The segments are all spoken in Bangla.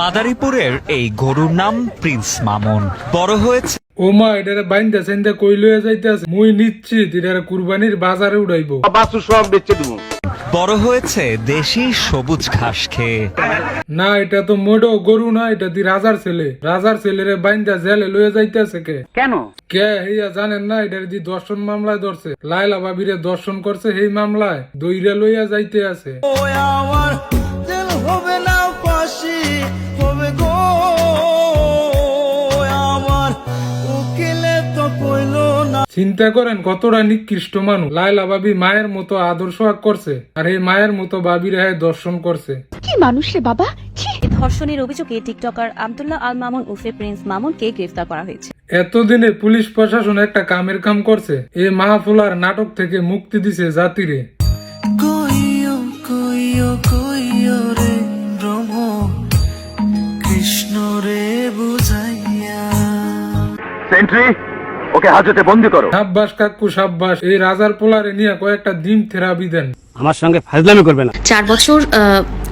মাদারীপুরের এই গরুর নাম প্রিন্স মামুন। বড় হয়েছে ও মা এটারে বাইন্দা সেন্দা কই লইয়া যাইতেছে? মুই নিশ্চিত এটারে কুরবানির বাজারে উড়াইবো। বাসু সব বেচে দেবো। বড় হয়েছে দেশি সবুজ ঘাস খেয়ে। না এটা তো মোটো গরু না এটা দি রাজার ছেলে। রাজার ছেলেরে বাইন্দা জেলে লইয়া যাইতেছে কে? কেন? কে হইয়া জানেন না এটার দি দর্শন মামলায় ধরছে। লাইলা বাবিরে দর্শন করছে সেই মামলায় দইরা লইয়া যাইতে আছে। চিন্তা করেন কতটা নিকৃষ্ট মানুষ। লাইলা বাবি মায়ের মতো আদর্শ আগ করছে আর এই মায়ের মতো বাবির হ্যাঁ দর্শন করছে। কি মানুষ রে বাবা? ধর্ষণের অভিযোগে টিকটকার আব্দুল্লাহ আল মামুন উর্ফে প্রিন্স মামুনকে গ্রেফতার করা হয়েছে। এতদিনে পুলিশ প্রশাসন একটা কামের কাম করছে এই মাহফুলার নাটক থেকে মুক্তি দিছে জাতিরে। কৃষ্ণ রে বুঝাইয়া। সেন্ট্রি ওকে হাজতে বন্দি করো। সাব্বাস কাকু সাব্বাস এই রাজার পোলারে নিয়ে কয়েকটা ডিম থেরাপি দেন। আমার সঙ্গে ফাজলামি করবে না। চার বছর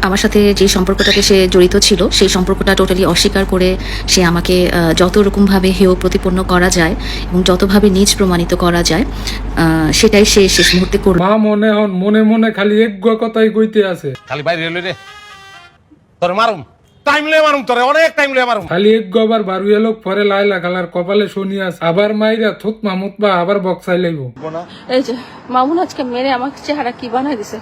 আমার সাথে যে সম্পর্কটাকে সে জড়িত ছিল সেই সম্পর্কটা টোটালি অস্বীকার করে সে আমাকে আহ, যত রকমভাবে হেয় প্রতিপন্ন করা যায় এবং যতভাবে নিজ প্রমাণিত করা যায় আহ, সেটাই সে শেষ মুহূর্তে করবে। মা মনে হন মনে মনে খালি এক কথাই কইতে আছে। খালি বাইরে রে। তোর মারুম। টাইম লয়ে মারুম তোরে অনেক টাইম লয়ে মারুম। খালি এক গবার বারু এলো পরে লাইলা খালার কপালে শুনি আস আবার মাইরা থুত মামুত বা আবার বক্সাই লাইব। এই যে মামুন আজকে মেরে আমাকে চেহারা কি বানাই দিছে?